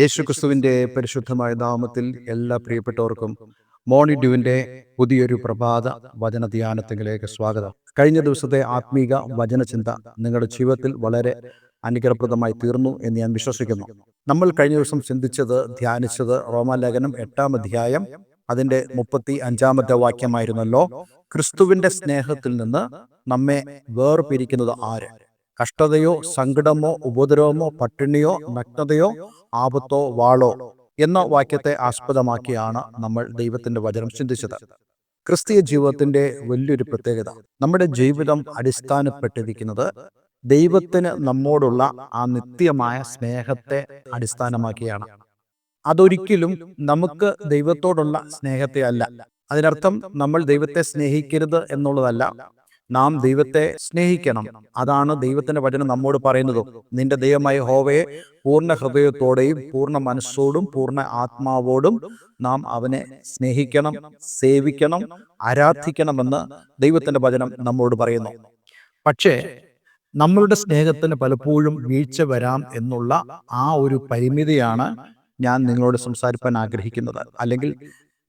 യേശുക്രിസ്തുവിന്റെ പരിശുദ്ധമായ നാമത്തിൽ എല്ലാ പ്രിയപ്പെട്ടവർക്കും മോണിഡ്യുവിന്റെ പുതിയൊരു പ്രഭാത വചന ധ്യാനത്തിലേക്ക് സ്വാഗതം. കഴിഞ്ഞ ദിവസത്തെ ആത്മീക വചനചിന്ത നിങ്ങളുടെ ജീവിതത്തിൽ വളരെ അനുഗ്രഹപ്രദമായി തീർന്നു എന്ന് ഞാൻ വിശ്വസിക്കുന്നു. നമ്മൾ കഴിഞ്ഞ ദിവസം ചിന്തിച്ചത് ധ്യാനിച്ചത് റോമാലേഖനം എട്ടാം അധ്യായം അതിന്റെ മുപ്പത്തി അഞ്ചാമത്തെ വാക്യമായിരുന്നല്ലോ ക്രിസ്തുവിന്റെ സ്നേഹത്തിൽ നിന്ന് നമ്മെ വേർപിരിക്കുന്നത് ആര്? കഷ്ടതയോ സങ്കടമോ ഉപദ്രവമോ പട്ടിണിയോ നഗ്നതയോ ആപത്തോ വാളോ എന്ന വാക്യത്തെ ആസ്പദമാക്കിയാണ് നമ്മൾ ദൈവത്തിന്റെ വചനം ചിന്തിച്ചത്. ക്രിസ്തീയ ജീവിതത്തിന്റെ വലിയൊരു പ്രത്യേകത. നമ്മുടെ ജീവിതം അടിസ്ഥാനപ്പെട്ടിരിക്കുന്നത് ദൈവത്തിന് നമ്മോടുള്ള ആ നിത്യമായ സ്നേഹത്തെ അടിസ്ഥാനമാക്കിയാണ്. അതൊരിക്കലും നമുക്ക് ദൈവത്തോടുള്ള സ്നേഹത്തെ അല്ല അതിനർത്ഥം നമ്മൾ ദൈവത്തെ സ്നേഹിക്കരുത് എന്നുള്ളതല്ല. നാം ദൈവത്തെ സ്നേഹിക്കണം. അതാണ് ദൈവത്തിന്റെ വചനം നമ്മോട് പറയുന്നത്. നിന്റെ ദൈവമായ ഹോവയെ പൂർണ ഹൃദയത്തോടെയും പൂർണ മനസ്സോടും പൂർണ ആത്മാവോടും നാം അവനെ സ്നേഹിക്കണം സേവിക്കണം ആരാധിക്കണമെന്ന് ദൈവത്തിന്റെ വചനം നമ്മോട് പറയുന്നു. പക്ഷേ നമ്മളുടെ സ്നേഹത്തിന് പലപ്പോഴും വീഴ്ച വരാം എന്നുള്ള ആ ഒരു പരിമിതിയാണ് ഞാൻ നിങ്ങളോട് സംസാരിക്കാൻ ആഗ്രഹിക്കുന്നത്. അല്ലെങ്കിൽ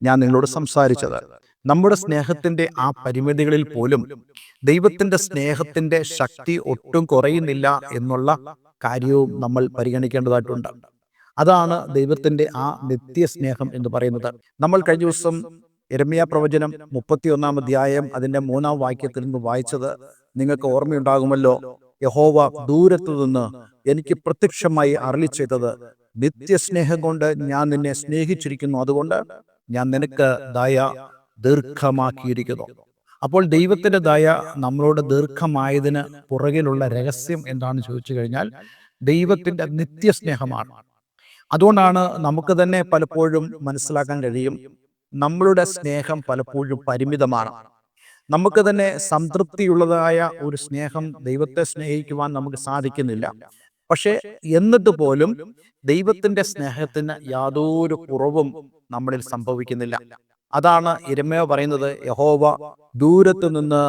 ഞാൻ നിങ്ങളോട് സംസാരിച്ചത് നമ്മുടെ സ്നേഹത്തിന്റെ ആ പരിമിതികളിൽ പോലും ദൈവത്തിന്റെ സ്നേഹത്തിന്റെ ശക്തി ഒട്ടും കുറയുന്നില്ല എന്നുള്ള കാര്യവും നമ്മൾ പരിഗണിക്കേണ്ടതായിട്ടുണ്ട്. അതാണ് ദൈവത്തിന്റെ ആ നിത്യ സ്നേഹം എന്ന് പറയുന്നത്. നമ്മൾ കഴിഞ്ഞ ദിവസം എരമിയ പ്രവചനം മുപ്പത്തി ഒന്നാം അധ്യായം അതിന്റെ മൂന്നാം വാക്യത്തിൽ നിന്ന് വായിച്ചത് നിങ്ങൾക്ക് ഓർമ്മയുണ്ടാകുമല്ലോ? യഹോവ ദൂരത്തു നിന്ന് എനിക്ക് പ്രത്യക്ഷമായി അരളി ചെയ്തത്. നിത്യസ്നേഹം കൊണ്ട് ഞാൻ നിന്നെ സ്നേഹിച്ചിരിക്കുന്നു. അതുകൊണ്ട് ഞാൻ നിനക്ക് ദയ ദീർഘമാക്കിയിരിക്കുന്നു. അപ്പോൾ ദൈവത്തിന്റെ ദയ നമ്മളോട് ദീർഘമായതിന് പുറകിലുള്ള രഹസ്യം എന്താണെന്ന് ചോദിച്ചു കഴിഞ്ഞാൽ ദൈവത്തിന്റെ നിത്യസ്നേഹമാണ്. അതുകൊണ്ടാണ് നമുക്ക് തന്നെ പലപ്പോഴും മനസ്സിലാക്കാൻ കഴിയും നമ്മളുടെ സ്നേഹം പലപ്പോഴും പരിമിതമാണ്. നമുക്ക് തന്നെ സംതൃപ്തിയുള്ളതായ ഒരു സ്നേഹം ദൈവത്തെ സ്നേഹിക്കുവാൻ നമുക്ക് സാധിക്കുന്നില്ല. പക്ഷേ എന്നിട്ട് പോലും ദൈവത്തിന്റെ സ്നേഹത്തിന് യാതൊരു കുറവും നമ്മളിൽ സംഭവിക്കുന്നില്ല. അതാണ് ഇരമയോ പറയുന്നത് യഹോവ ദൂരത്തു നിന്ന്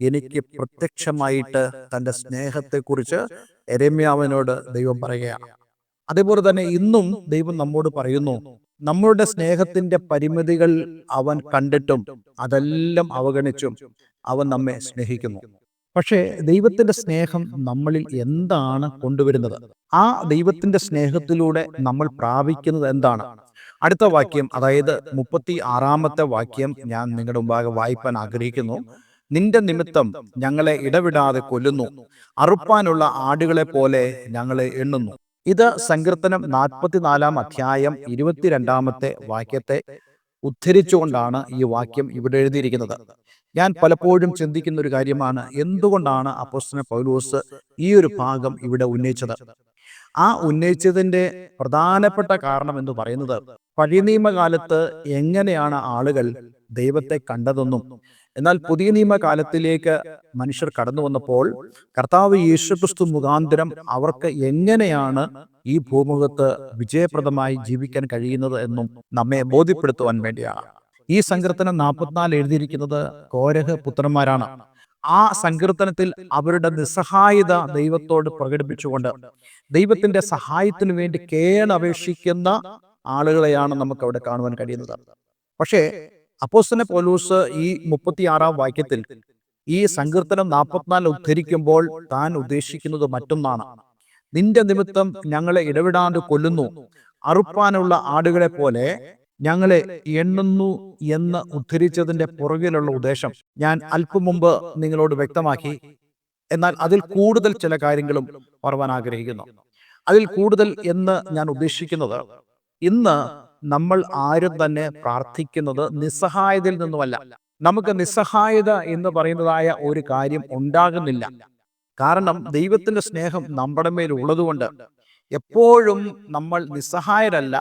എനിക്ക് പ്രത്യക്ഷമായിട്ട് തന്റെ സ്നേഹത്തെക്കുറിച്ച് എരമ്യാവിനോട് ദൈവം പറയുകയാണ്. അതേപോലെ തന്നെ ഇന്നും ദൈവം നമ്മോട് പറയുന്നു നമ്മളുടെ സ്നേഹത്തിന്റെ പരിമിതികൾ അവൻ കണ്ടിട്ടും അതെല്ലാം അവഗണിച്ചും അവൻ നമ്മെ സ്നേഹിക്കുന്നു. പക്ഷേ ദൈവത്തിന്റെ സ്നേഹം നമ്മളിൽ എന്താണ് കൊണ്ടുവരുന്നത്? ആ ദൈവത്തിന്റെ സ്നേഹത്തിലൂടെ നമ്മൾ പ്രാപിക്കുന്നത് എന്താണ്? അടുത്ത വാക്യം അതായത് മുപ്പത്തി ആറാമത്തെ വാക്യം ഞാൻ നിങ്ങളുടെ മുമ്പാകെ വായിപ്പാൻ ആഗ്രഹിക്കുന്നു. നിന്റെ നിമിത്തം ഞങ്ങളെ ഇടവിടാതെ കൊല്ലുന്നു. അറുപ്പാനുള്ള ആടുകളെ പോലെ ഞങ്ങളെ എണ്ണുന്നു. ഇത് സങ്കീർത്തനം നാൽപ്പത്തിനാലാം അധ്യായം ഇരുപത്തിരണ്ടാമത്തെ വാക്യത്തെ ഉദ്ധരിച്ചുകൊണ്ടാണ് ഈ വാക്യം ഇവിടെ എഴുതിയിരിക്കുന്നത്. ഞാൻ പലപ്പോഴും ചിന്തിക്കുന്ന ഒരു കാര്യമാണ് എന്തുകൊണ്ടാണ് അപ്പോസ്റ്റന പൗലോസ് ഈ ഒരു ഭാഗം ഇവിടെ ഉന്നയിച്ചത്? ആ ഉന്നയിച്ചതിന്റെ പ്രധാനപ്പെട്ട കാരണം എന്ന് പറയുന്നത് പഴയ നിയമകാലത്ത് എങ്ങനെയാണ് ആളുകൾ ദൈവത്തെ കണ്ടതെന്നും എന്നാൽ പുതിയ നിയമകാലത്തിലേക്ക് മനുഷ്യർ കടന്നു വന്നപ്പോൾ കർത്താവ് യേശുക്രിസ്തു മുഖാന്തരം അവർക്ക് എങ്ങനെയാണ് ഈ ഭൂമുഖത്ത് വിജയപ്രദമായി ജീവിക്കാൻ കഴിയുന്നത് എന്നും നമ്മെ ബോധ്യപ്പെടുത്തുവാൻ വേണ്ടിയാണ് ഈ സങ്കീർത്തനം നാൽപ്പത്തിനാല് എഴുതിയിരിക്കുന്നത് കോരഹ പുത്രന്മാരാണ്. ആ സങ്കീർത്തനത്തിൽ അവരുടെ നിസ്സഹായത ദൈവത്തോട് പ്രകടിപ്പിച്ചുകൊണ്ട് ദൈവത്തിന്റെ സഹായത്തിന് വേണ്ടി കേണപേക്ഷിക്കുന്ന ആളുകളെയാണ് നമുക്ക് അവിടെ കാണുവാൻ കഴിയുന്നത്. പക്ഷേ അപ്പോസ്തനെ പോലൂസ് ഈ മുപ്പത്തിയാറാം വാക്യത്തിൽ ഈ സങ്കീർത്തനം നാൽപ്പത്തിനാല് ഉദ്ധരിക്കുമ്പോൾ താൻ ഉദ്ദേശിക്കുന്നത് മറ്റൊന്നാണ്. നിന്റെ നിമിത്തം ഞങ്ങളെ ഇടവിടാണ്ട് കൊല്ലുന്നു. അറുപ്പാനുള്ള ആടുകളെ പോലെ ഞങ്ങളെ എണ്ണുന്നു എന്ന് ഉദ്ധരിച്ചതിന്റെ പുറകിലുള്ള ഉദ്ദേശം ഞാൻ അല്പം മുമ്പ് നിങ്ങളോട് വ്യക്തമാക്കി. എന്നാൽ അതിൽ കൂടുതൽ ചില കാര്യങ്ങളും പറവാൻ ആഗ്രഹിക്കുന്നു. അതിൽ കൂടുതൽ എന്ന് ഞാൻ ഉദ്ദേശിക്കുന്നത് ഇന്ന് നമ്മൾ ആരും തന്നെ പ്രാർത്ഥിക്കുന്നത് നിസ്സഹായതയിൽ നിന്നുമല്ല. നമുക്ക് നിസ്സഹായത എന്ന് പറയുന്നതായ ഒരു കാര്യം ഉണ്ടാകുന്നില്ല. കാരണം ദൈവത്തിന്റെ സ്നേഹം നമ്മുടെ മേൽ ഉള്ളതുകൊണ്ട് എപ്പോഴും നമ്മൾ നിസ്സഹായരല്ല.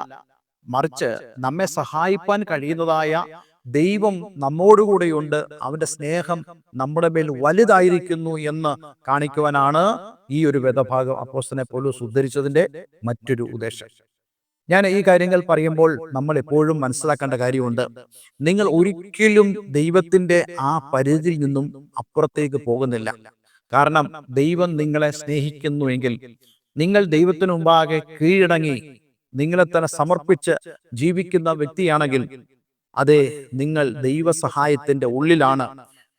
മറിച്ച് നമ്മെ സഹായിപ്പാൻ കഴിയുന്നതായ ദൈവം നമ്മോടുകൂടെയുണ്ട്. അവന്റെ സ്നേഹം നമ്മുടെ മേൽ വലുതായിരിക്കുന്നു എന്ന് കാണിക്കുവാനാണ് ഈ ഒരു വേദഭാഗം അപ്പോസ്തനെ പോലും ഉദ്ധരിച്ചതിന്റെ മറ്റൊരു ഉദ്ദേശം. ഞാൻ ഈ കാര്യങ്ങൾ പറയുമ്പോൾ നമ്മൾ എപ്പോഴും മനസ്സിലാക്കേണ്ട കാര്യമുണ്ട്. നിങ്ങൾ ഒരിക്കലും ദൈവത്തിന്റെ ആ പരിധിയിൽ നിന്നും അപ്പുറത്തേക്ക് പോകുന്നില്ല. കാരണം ദൈവം നിങ്ങളെ സ്നേഹിക്കുന്നുവെങ്കിൽ നിങ്ങൾ ദൈവത്തിനുമ്പാകെ കീഴടങ്ങി നിങ്ങളെ തന്നെ സമർപ്പിച്ച് ജീവിക്കുന്ന വ്യക്തിയാണെങ്കിൽ അതെ നിങ്ങൾ ദൈവസഹായത്തിന്റെ ഉള്ളിലാണ്.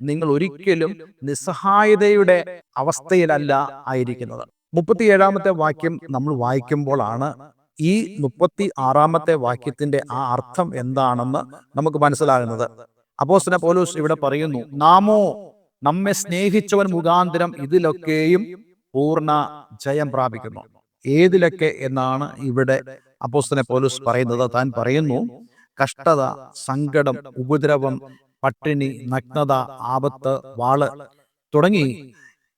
നിങ്ങൾ ഒരിക്കലും നിസ്സഹായതയുടെ അവസ്ഥയിലല്ല ആയിരിക്കുന്നത്. മുപ്പത്തിയേഴാമത്തെ വാക്യം നമ്മൾ വായിക്കുമ്പോഴാണ് ഈ മുപ്പത്തി ആറാമത്തെ വാക്യത്തിന്റെ ആ അർത്ഥം എന്താണെന്ന് നമുക്ക് മനസ്സിലാകുന്നത്. അപ്പോസ്തല പോലൂസ് ഇവിടെ പറയുന്നു നാമോ നമ്മെ സ്നേഹിച്ചവൻ മുഖാന്തരം ഇതിലൊക്കെയും പൂർണ ജയം പ്രാപിക്കുന്നു. ഏതിലൊക്കെ എന്നാണ് ഇവിടെ അപ്പോസ്തനെ പോലൂസ് പറയുന്നത്? താൻ പറയുന്നു കഷ്ടത സങ്കടം ഉപദ്രവം പട്ടിണി നഗ്നത ആപത്ത് വാൾ തുടങ്ങി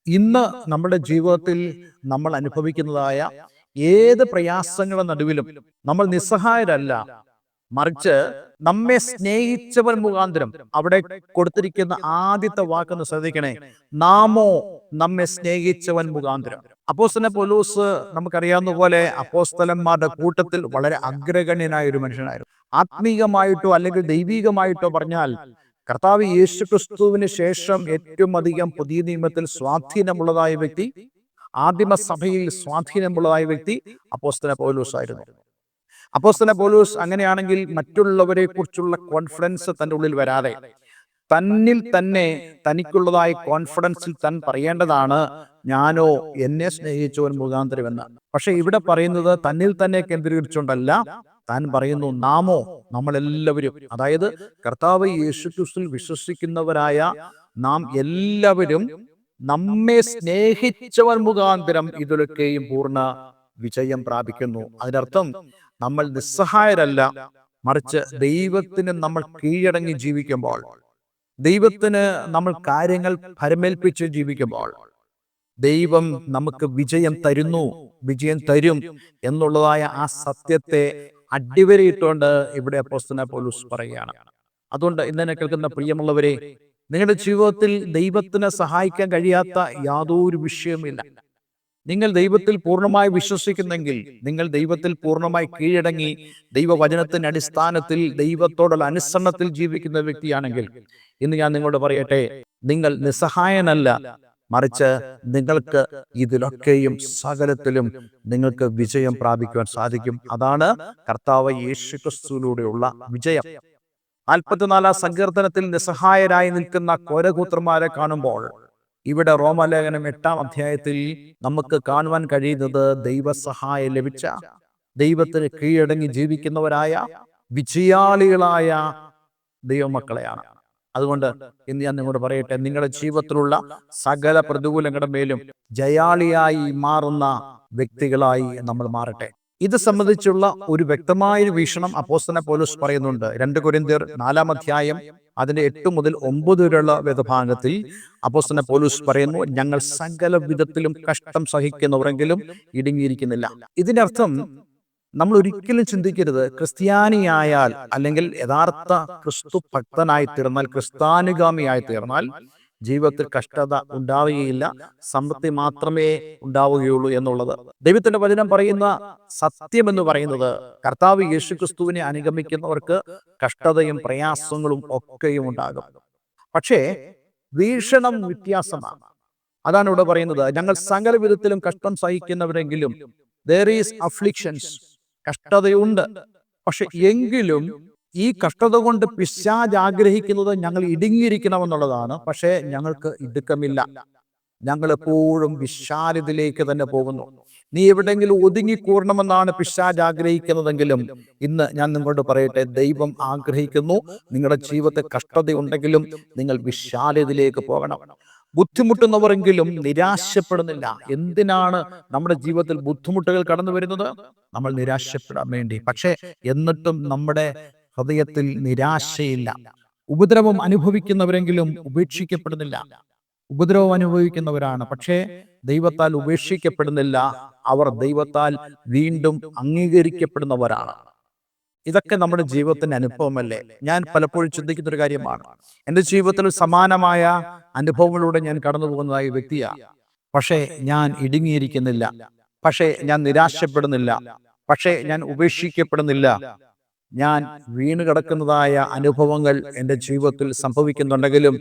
ഇന്ന് നമ്മുടെ ജീവിതത്തിൽ നമ്മൾ അനുഭവിക്കുന്നതായ ഏത് പ്രയാസങ്ങളുടെ നടുവിലും നമ്മൾ നിസ്സഹായരല്ല. മറിച്ച് നമ്മെ സ്നേഹിച്ചവൻ മുഖാന്തരം അവിടെ കൊടുത്തിരിക്കുന്ന ആദ്യത്തെ വാക്കെന്ന് ശ്രദ്ധിക്കണേ. നാമോ നമ്മെ സ്നേഹിച്ചവൻ മുഖാന്തരം. അപ്പോസ്തലൻ പൊലൂസ് നമുക്കറിയാവുന്ന പോലെ അപ്പോസ്തലന്മാരുടെ കൂട്ടത്തിൽ വളരെ അഗ്രഗണ്യനായ ഒരു മനുഷ്യനായിരുന്നു. ആത്മീകമായിട്ടോ അല്ലെങ്കിൽ ദൈവീകമായിട്ടോ പറഞ്ഞാൽ കർത്താവ് യേശു ക്രിസ്തുവിന് ശേഷം ഏറ്റവും അധികം പുതിയ നിയമത്തിൽ സ്വാധീനമുള്ളതായ വ്യക്തി ആദിമ സഭയിൽ സ്വാധീനമുള്ളതായ വ്യക്തി അപ്പോസ്തല പൗലൂസ് ആയിരുന്നു. അപ്പോസ്തല പൗലൂസ് അങ്ങനെയാണെങ്കിൽ മറ്റുള്ളവരെ കുറിച്ചുള്ള കോൺഫിഡൻസ് തന്റെ ഉള്ളിൽ വരാതെ തന്നിൽ തന്നെ തനിക്കുള്ളതായ കോൺഫിഡൻസിൽ താൻ പറയേണ്ടതാണ്. ഞാനോ എന്നെ സ്നേഹിച്ചവൻ മുഖാന്തരം എന്ന് പക്ഷെ ഇവിടെ പറയുന്നത് തന്നിൽ തന്നെ കേന്ദ്രീകരിച്ചുകൊണ്ടല്ല താൻ പറയുന്നു നാമോ നമ്മളെല്ലാവരും. അതായത് കർത്താവ് യേശു ക്രിസ്തു വിശ്വസിക്കുന്നവരായ നാം എല്ലാവരും നമ്മെ സ്നേഹിച്ചവൻ മുഖാന്തരം ഇതിലൊക്കെയും പൂർണ വിജയം പ്രാപിക്കുന്നു. അതിനർത്ഥം നമ്മൾ നിസ്സഹായരല്ല മറിച്ച് ദൈവത്തിന് നമ്മൾ കീഴടങ്ങി ജീവിക്കുമ്പോൾ ദൈവത്തിന് നമ്മൾ കാര്യങ്ങൾ ഫരമേൽപ്പിച്ച് ജീവിക്കുമ്പോൾ ദൈവം നമുക്ക് വിജയം തരുന്നു വിജയം തരും എന്നുള്ളതായ ആ സത്യത്തെ അടിവരയിട്ടുകൊണ്ട് ഇവിടെ അപ്പോസ്തന പോലൂസ് പറയുകയാണ്. അതുകൊണ്ട് ഇന്നെ കേൾക്കുന്ന പ്രിയമുള്ളവരെ നിങ്ങളുടെ ജീവിതത്തിൽ ദൈവത്തിനെ സഹായിക്കാൻ കഴിയാത്ത യാതൊരു വിഷയവുമില്ല. നിങ്ങൾ ദൈവത്തിൽ പൂർണമായി വിശ്വസിക്കുന്നെങ്കിൽ നിങ്ങൾ ദൈവത്തിൽ പൂർണമായി കീഴടങ്ങി ദൈവവചനത്തിന്റെ അടിസ്ഥാനത്തിൽ ദൈവത്തോടുള്ള അനുസരണത്തിൽ ജീവിക്കുന്ന വ്യക്തിയാണെങ്കിൽ ഇന്ന് ഞാൻ നിങ്ങളോട് പറയട്ടെ നിങ്ങൾ നിസ്സഹായനല്ല മറിച്ച് നിങ്ങൾക്ക് ഇതിലൊക്കെയും സകലത്തിലും നിങ്ങൾക്ക് വിജയം പ്രാപിക്കുവാൻ സാധിക്കും. അതാണ് കർത്താവ് യേശു ക്രിസ്തുവിലൂടെയുള്ള വിജയം. നാൽപ്പത്തിനാലാം സങ്കീർത്തനത്തിൽ നിസ്സഹായരായി നിൽക്കുന്ന കോരകൂത്രന്മാരെ കാണുമ്പോൾ ഇവിടെ റോമലേഖനം എട്ടാം അധ്യായത്തിൽ നമുക്ക് കാണുവാൻ കഴിയുന്നത് ദൈവസഹായം ലഭിച്ച ദൈവത്തിന് കീഴടങ്ങി ജീവിക്കുന്നവരായ വിജയാളികളായ ദൈവമക്കളെയാണ്. അതുകൊണ്ട് ഇന്ന് ഞാൻ നിങ്ങളോട് പറയട്ടെ നിങ്ങളുടെ ജീവിതത്തിലുള്ള സകല പ്രതികൂലങ്ങളുടെ മേലും ജയാളിയായി മാറുന്ന വ്യക്തികളായി നമ്മൾ മാറട്ടെ. ഇത് സംബന്ധിച്ചുള്ള ഒരു വ്യക്തമായ വീക്ഷണം അപ്പോസ്തന പോലീസ് പറയുന്നുണ്ട്. രണ്ട് കുരിന്തിർ നാലാം അധ്യായം അതിന്റെ എട്ട് മുതൽ ഒമ്പത് വരെയുള്ള വേദഭാഗത്തിൽ അപ്പോസ്തന പോലീസ് പറയുന്നു ഞങ്ങൾ സകല വിധത്തിലും കഷ്ടം സഹിക്കുന്നവരെങ്കിലും ഇടുങ്ങിയിരിക്കുന്നില്ല. ഇതിനർത്ഥം നമ്മൾ ഒരിക്കലും ചിന്തിക്കരുത്. ക്രിസ്ത്യാനിയായാൽ അല്ലെങ്കിൽ യഥാർത്ഥ ക്രിസ്തു ഭക്തനായി തീർന്നാൽ ക്രിസ്താനുഗാമിയായി തീർന്നാൽ ജീവിതത്തിൽ കഷ്ടത ഉണ്ടാവുകയില്ല. സമ്പത്തി മാത്രമേ ഉണ്ടാവുകയുള്ളൂ എന്നുള്ളത്. ദൈവത്തിന്റെ വചനം പറയുന്ന സത്യം എന്ന് പറയുന്നത് കർത്താവ് യേശു ക്രിസ്തുവിനെ അനുഗമിക്കുന്നവർക്ക് കഷ്ടതയും പ്രയാസങ്ങളും ഒക്കെയും ഉണ്ടാകും. പക്ഷേ വീക്ഷണം വ്യത്യാസമാണ്. അതാണ് ഇവിടെ പറയുന്നത്. ഞങ്ങൾ സകല വിധത്തിലും കഷ്ടം സഹിക്കുന്നവരെങ്കിലും ദർ ഈസ് അഫ്ലിക്ഷൻസ് കഷ്ടതയുണ്ട്. പക്ഷെ എങ്കിലും ഈ കഷ്ടത കൊണ്ട് പിശാജ് ആഗ്രഹിക്കുന്നത് ഞങ്ങൾ ഇടുങ്ങിയിരിക്കണമെന്നുള്ളതാണ്. പക്ഷേ ഞങ്ങൾക്ക് ഇടുക്കമില്ല. ഞങ്ങൾ എപ്പോഴും വിശാലതയിലേക്ക് തന്നെ പോകുന്നു. നീ എവിടെയെങ്കിലും ഒതുങ്ങിക്കൂടണമെന്നാണ് പിശാജ് ആഗ്രഹിക്കുന്നതെങ്കിലും ഇന്ന് ഞാൻ നിങ്ങളോട് പറയട്ടെ ദൈവം ആഗ്രഹിക്കുന്നു നിങ്ങളുടെ ജീവിതത്തെ കഷ്ടതയുണ്ടെങ്കിലും നിങ്ങൾ വിശാലതയിലേക്ക് പോകണം. ബുദ്ധിമുട്ടുന്നവരെങ്കിലും നിരാശപ്പെടുന്നില്ല. എന്തിനാണ് നമ്മുടെ ജീവിതത്തിൽ ബുദ്ധിമുട്ടുകൾ കടന്നു വരുന്നത് നമ്മൾ നിരാശപ്പെടാൻ വേണ്ടി. പക്ഷേ എന്നിട്ടും നമ്മുടെ ഹൃദയത്തിൽ നിരാശയില്ല. ഉപദ്രവം അനുഭവിക്കുന്നവരെങ്കിലും ഉപേക്ഷിക്കപ്പെടുന്നില്ല. ഉപദ്രവം അനുഭവിക്കുന്നവരാണ്. പക്ഷേ ദൈവത്താൽ ഉപേക്ഷിക്കപ്പെടുന്നില്ല. അവർ ദൈവത്താൽ വീണ്ടും അംഗീകരിക്കപ്പെടുന്നവരാണ്. ഇതൊക്കെ നമ്മുടെ ജീവിതത്തിന്റെ അനുഭവമല്ലേ? ഞാൻ പലപ്പോഴും ചിന്തിക്കുന്ന ഒരു കാര്യമാണ്. എന്റെ ജീവിതത്തിൽ സമാനമായ അനുഭവങ്ങളിലൂടെ ഞാൻ കടന്നു പോകുന്നതായ വ്യക്തിയാണ് പക്ഷേ ഞാൻ ഇടുങ്ങിയിരിക്കുന്നില്ല. പക്ഷേ ഞാൻ നിരാശപ്പെടുന്നില്ല. പക്ഷേ ഞാൻ ഉപേക്ഷിക്കപ്പെടുന്നില്ല. ഞാൻ വീണ് കിടക്കുന്നതായ അനുഭവങ്ങൾ എന്റെ ജീവിതത്തിൽ സംഭവിക്കുന്നുണ്ടെങ്കിലും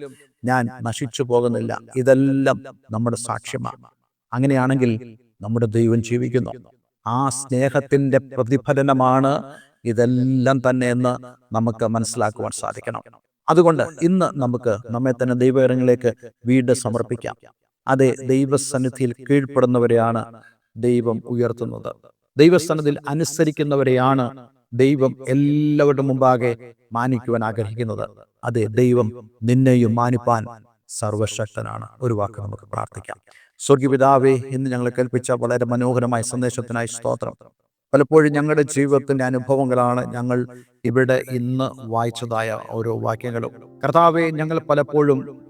ഞാൻ നശിച്ചു പോകുന്നില്ല. ഇതെല്ലാം നമ്മുടെ സാക്ഷ്യമാണ്. അങ്ങനെയാണെങ്കിൽ നമ്മുടെ ദൈവം ജീവിക്കുന്നു. ആ സ്നേഹത്തിന്റെ പ്രതിഫലനമാണ് ഇതെല്ലാം തന്നെ എന്ന് നമുക്ക് മനസ്സിലാക്കുവാൻ സാധിക്കണം. അതുകൊണ്ട് ഇന്ന് നമുക്ക് നമ്മെ തന്നെ ദൈവകരങ്ങളിലേക്ക് വീണ്ടും സമർപ്പിക്കാം. അതെ ദൈവസന്നിധിയിൽ കീഴ്പ്പെടുന്നവരെയാണ് ദൈവം ഉയർത്തുന്നത്. ദൈവസ്ഥാനത്തിൽ അനുസരിക്കുന്നവരെയാണ് ദൈവം എല്ലാവരുടെ മുമ്പാകെ മാനിക്കുവാൻ ആഗ്രഹിക്കുന്നത്. അതെ ദൈവം നിന്നെയും മാനിപ്പാൻ സർവശക്തനാണ്. ഒരു വാക്ക് നമുക്ക് പ്രാർത്ഥിക്കാം. സ്വർഗീപിതാവേ ഇന്ന് ഞങ്ങൾ കേൾപ്പിച്ച വളരെ മനോഹരമായ സന്ദേശത്തിനായി സ്തോത്രം. പലപ്പോഴും ഞങ്ങളുടെ ജീവിതത്തിന്റെ അനുഭവങ്ങളാണ് ഞങ്ങൾ ഇവിടെ ഇന്ന് വായിച്ചതായ ഓരോ വാക്യങ്ങളും. കർത്താവെ ഞങ്ങൾ പലപ്പോഴും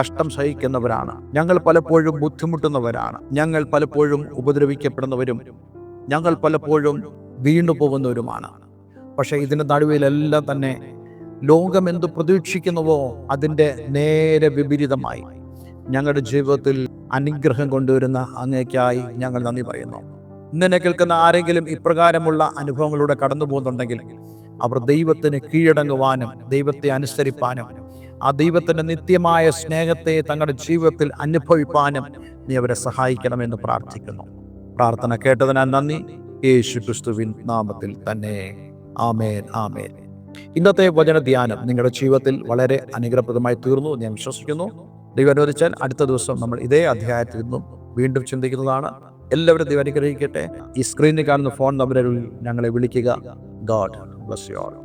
കഷ്ടം സഹിക്കുന്നവരാണ്. ഞങ്ങൾ പലപ്പോഴും ബുദ്ധിമുട്ടുന്നവരാണ്. ഞങ്ങൾ പലപ്പോഴും ഉപദ്രവിക്കപ്പെടുന്നവരും. ഞങ്ങൾ പലപ്പോഴും വീണു പോകുന്നവരുമാണ് പക്ഷേ ഇതിന്റെ നടുവിലെല്ലാം തന്നെ ലോകം പ്രതീക്ഷിക്കുന്നുവോ അതിന്റെ നേരെ വിപരീതമായി. ഞങ്ങളുടെ ജീവിതത്തിൽ അനുഗ്രഹം കൊണ്ടുവരുന്ന അങ്ങേക്കായി ഞങ്ങൾ നന്ദി പറയുന്നു. ഇന്നെ കേൾക്കുന്ന ആരെങ്കിലും ഇപ്രകാരമുള്ള അനുഭവങ്ങളിലൂടെ കടന്നു പോകുന്നുണ്ടെങ്കിൽ അവർ ദൈവത്തിന് കീഴടങ്ങുവാനും ദൈവത്തെ അനുസരിപ്പാനും ആ ദൈവത്തിന്റെ നിത്യമായ സ്നേഹത്തെ തങ്ങളുടെ ജീവിതത്തിൽ അനുഭവിപ്പാനും നീ അവരെ സഹായിക്കണമെന്ന് പ്രാർത്ഥിക്കുന്നു. പ്രാർത്ഥന കേട്ടതിനാൽ നന്ദി. യേശു ക്രിസ്തുവിൻ നാമത്തിൽ തന്നെ. ആമേൻ ആമേൻ. ഇന്നത്തെ വചന ധ്യാനം നിങ്ങളുടെ ജീവിതത്തിൽ വളരെ അനുഗ്രഹപ്രദമായി തീർന്നു ഞാൻ വിശ്വസിക്കുന്നു. ദൈവം അനുവദിച്ചാൽ അടുത്ത ദിവസം നമ്മൾ ഇതേ അധ്യായത്തിൽ നിന്നും വീണ്ടും ചിന്തിക്കുന്നതാണ്. എല്ലാവരും ദൈവം അനുഗ്രഹിക്കട്ടെ. ഈ സ്ക്രീനിൽ കാണുന്ന ഫോൺ നമ്പറുകളിൽ ഞങ്ങളെ വിളിക്കുക. God bless you all